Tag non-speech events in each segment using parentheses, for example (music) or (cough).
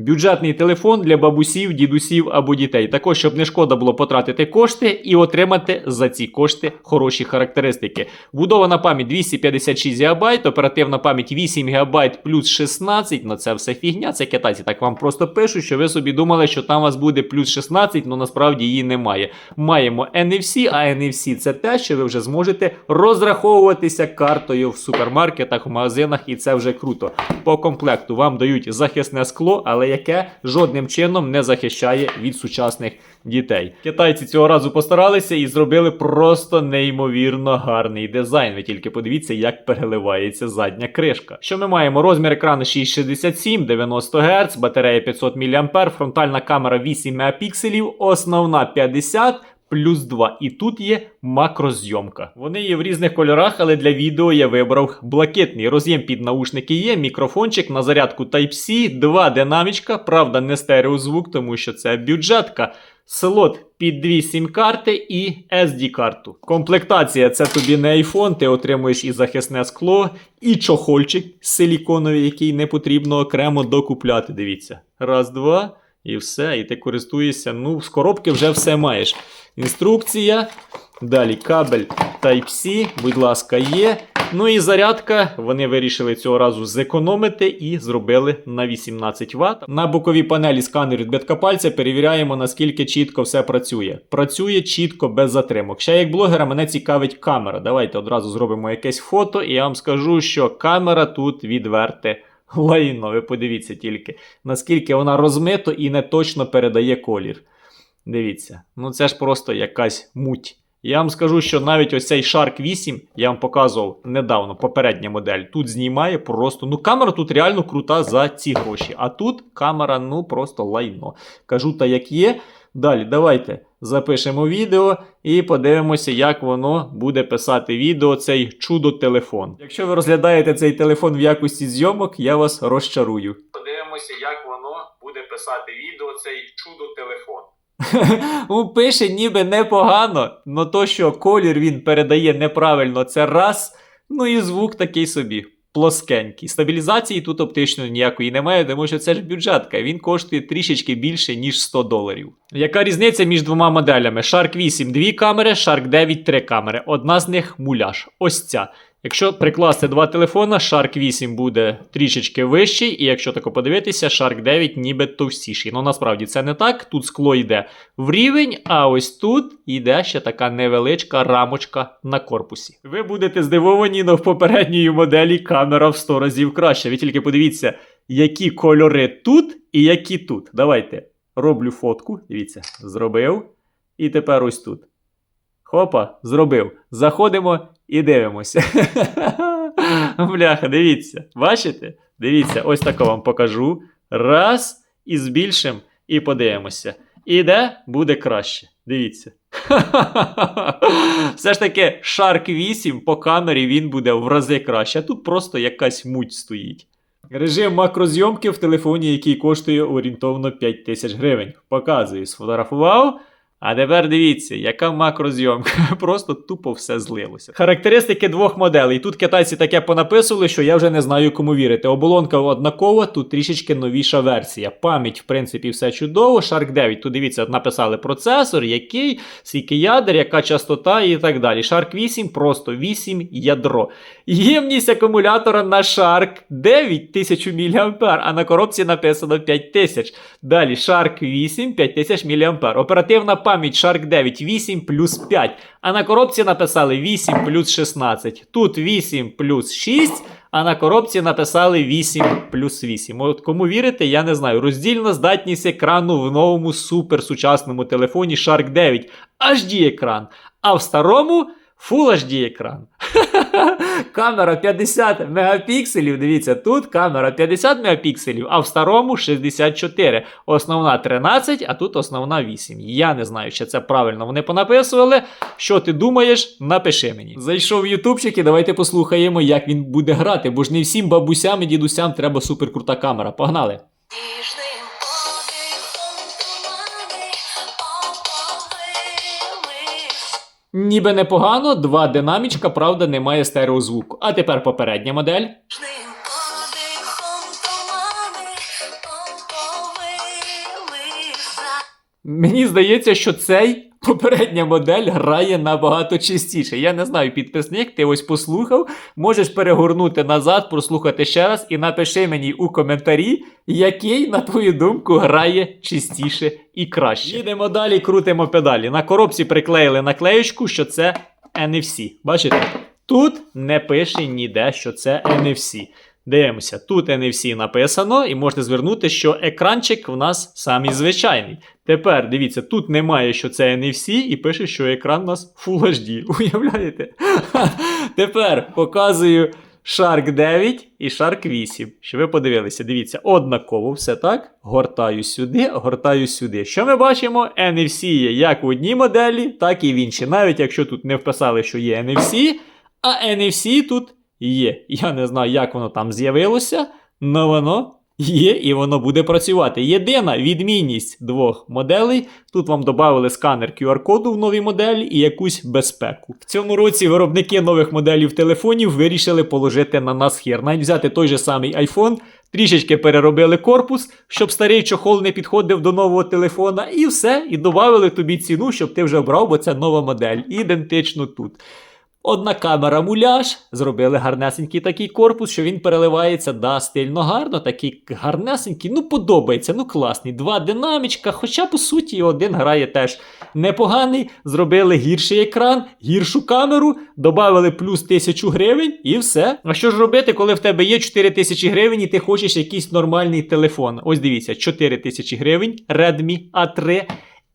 Бюджетний телефон для бабусів, дідусів або дітей. Також, щоб не шкода було потратити кошти і отримати за ці кошти хороші характеристики. Вбудована пам'ять 256 ГБ, оперативна пам'ять 8 ГБ плюс 16. Ну це все фігня. Це китайці так вам просто пишуть, що ви собі думали, що там у вас буде плюс 16, але насправді її немає. Маємо NFC, а NFC це те, що ви вже зможете розраховуватися картою в супермаркетах, в магазинах, і це вже круто. По комплекту вам дають захисне скло, але яке жодним чином не захищає від сучасних дітей. Китайці цього разу постаралися і зробили просто неймовірно гарний дизайн. Ви тільки подивіться, як переливається задня кришка. Що ми маємо? Розмір екрану 667, 90 Гц, батарея 500 мА, фронтальна камера 8 мегапікселів, основна 50 плюс 2. І тут є макрозйомка. Вони є в різних кольорах, але для відео я вибрав блакитний. Роз'єм під наушники є, мікрофончик на зарядку Type-C, два динамічка, правда, не стереозвук, тому що це бюджетка. Слот під дві сім-карти і SD-карту. Комплектація це тобі не iPhone, ти отримуєш і захисне скло, і чохольчик силіконовий, який не потрібно окремо докупляти. Дивіться. Раз, два, і все. І ти користуєшся. Ну, з коробки вже все маєш. Інструкція. Далі кабель Type-C, будь ласка, є. Ну і зарядка. Вони вирішили цього разу зекономити і зробили на 18 Вт. На боковій панелі сканер відбитка пальця перевіряємо, наскільки чітко все працює. Працює чітко без затримок. Ще як блогера мене цікавить камера. Давайте одразу зробимо якесь фото, і я вам скажу, що камера тут відверте. Лайно, ви подивіться тільки, наскільки вона розмито і не точно передає колір. Дивіться, ну це ж просто якась муть. Я вам скажу, що навіть ось цей Shark 8 я вам показував недавно, попередня модель. Тут знімає просто. Ну, камера тут реально крута за ці гроші. А тут камера, ну просто лайно. Кажу та як є. Далі, давайте запишемо відео і подивимося, як воно буде писати відео, цей чудо-телефон. Якщо ви розглядаєте цей телефон в якості зйомок, я вас розчарую. Подивимося, як воно буде писати відео, цей чудо-телефон. (laughs) Пише ніби непогано, но то, що колір він передає неправильно, це раз. Ну і звук такий собі. Плоскенький. Стабілізації тут оптично ніякої немає, тому що це ж бюджетка. Він коштує трішечки більше, ніж 100 доларів. Яка різниця між двома моделями? Shark 8 дві камери, Shark 9 три камери. Одна з них муляж. Ось ця. Якщо прикласти два телефона, Shark 8 буде трішечки вищий, і якщо тако подивитися, Shark 9 ніби товстіший. Ну насправді це не так. Тут скло йде в рівень, а ось тут йде ще така невеличка рамочка на корпусі. Ви будете здивовані, але в попередньої моделі камера в 100 разів краще. Ви тільки подивіться, які кольори тут і які тут. Давайте роблю фотку. Дивіться, зробив. І тепер ось тут. Хопа, зробив. Заходимо і дивимося. (laughs) Бляха, дивіться. Бачите? Дивіться, ось тако вам покажу. Раз, і збільшим, і подивимося. І де буде краще. Дивіться. (laughs) Все ж таки, Shark 8 по камері він буде в рази краще. А тут просто якась муть стоїть. Режим макрозйомки в телефоні, який коштує орієнтовно 5 тисяч гривень. Показую, сфотографував. А тепер дивіться, яка макрозйомка. (laughs) Просто тупо все злилося. Характеристики двох моделей. Тут китайці таке понаписували, що я вже не знаю, кому вірити. Оболонка однакова, тут трішечки новіша версія. Пам'ять, в принципі, все чудово. Shark 9, тут дивіться, написали процесор, який, скільки ядер, яка частота і так далі. Shark 8 просто 8 ядро. Ємність акумулятора на Shark 9 тисяч мА, а на коробці написано 5000. Далі Shark 8 5000 мА. Оперативна пам'ять Shark 9 8 плюс 5. А на коробці написали 8 плюс 16. Тут 8 плюс 6. А на коробці написали 8 плюс 8. От кому вірите, я не знаю. Роздільна здатність екрану в новому суперсучасному телефоні Shark 9. HD екран. А в старому Full HD екран. (laughs) камера 50 мегапікселів. Дивіться, тут камера 50 мегапікселів, а в старому 64. Основна 13, а тут основна 8. Я не знаю, чи це правильно вони понаписували. Що ти думаєш, напиши мені. Зайшов в ютубчик і давайте послухаємо, як він буде грати, бо ж не всім бабусям і дідусям треба суперкрута камера. Погнали! Ніби непогано, два динамічка, правда, немає стереозвуку. А тепер попередня модель. Мені здається, що цей попередня модель грає набагато частіше. Я не знаю, підписник, ти ось послухав. Можеш перегорнути назад, прослухати ще раз і напиши мені у коментарі, який, на твою думку, грає частіше і краще. Їдемо далі, крутимо педалі. На коробці приклеїли наклеєчку, що це NFC. Бачите? Тут не пише ніде, що це NFC. Дивимося, тут NFC написано, і можете звернути, що екранчик в нас самий звичайний. Тепер дивіться, тут немає, що це NFC, і пише, що екран у нас Full HD. (laughs) Уявляєте? (laughs) Тепер показую Shark 9 і Shark 8. Щоб ви подивилися, дивіться, однаково все так. Гортаю сюди, гортаю сюди. Що ми бачимо? NFC є як в одній моделі, так і в іншій. Навіть якщо тут не вписали, що є NFC, а NFC тут є. Я не знаю, як воно там з'явилося, але воно є і воно буде працювати. Єдина відмінність двох моделей. Тут вам додали сканер QR-коду в новій моделі і якусь безпеку. В цьому році виробники нових моделів телефонів вирішили положити на нас хір. Навіть взяти той же самий iPhone, трішечки переробили корпус, щоб старий чохол не підходив до нового телефона, і все, і додали тобі ціну, щоб ти вже брав, бо це нова модель. Ідентично тут. Одна камера муляж, зробили гарнесенький такий корпус, що він переливається, да, стильно гарно, такий гарнесенький, ну подобається, ну класний. Два динамічка, хоча по суті один грає теж непоганий. Зробили гірший екран, гіршу камеру, додали плюс 1000 гривень і все. А що ж робити, коли в тебе є 4000 гривень і ти хочеш якийсь нормальний телефон? Ось дивіться, 4000 гривень, Redmi A3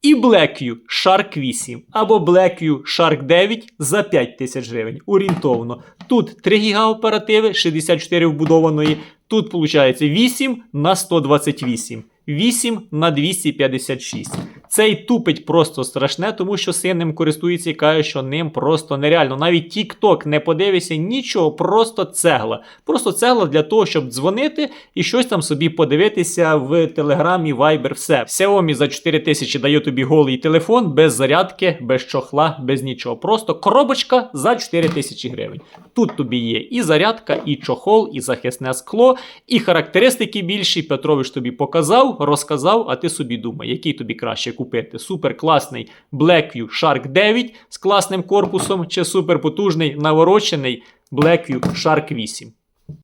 і Blackview Shark 8 або Blackview Shark 9 за 5 тисяч гривень. Орієнтовно. Тут 3 ГБ оперативи, 64 вбудованої. Тут виходить 8 на 128, 8 на 256. Цей тупить просто страшне, тому що син ним користується і каже, що ним просто нереально. Навіть TikTok не подивися нічого, просто цегла. Просто цегла для того, щоб дзвонити і щось там собі подивитися в Телеграмі, Viber, все. Xiaomi за 4 тисячі дає тобі голий телефон без зарядки, без чохла, без нічого. Просто коробочка за 4 тисячі гривень. Тут тобі є і зарядка, і чохол, і захисне скло, і характеристики більші. Петрович тобі показав, розказав, а ти собі думай, який тобі краще купити. Супер класний Blackview Shark 9 з класним корпусом, чи супер потужний наворочений Blackview Shark 8.